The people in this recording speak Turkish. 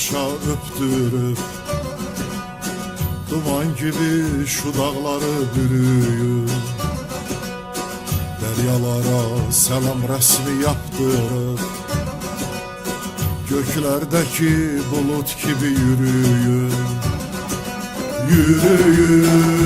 başa öptürüp Duman gibi şu dağları bürüyüp Deryalara selam resmi yaptırıp Göklerdeki bulut gibi yürüyün Yürüyün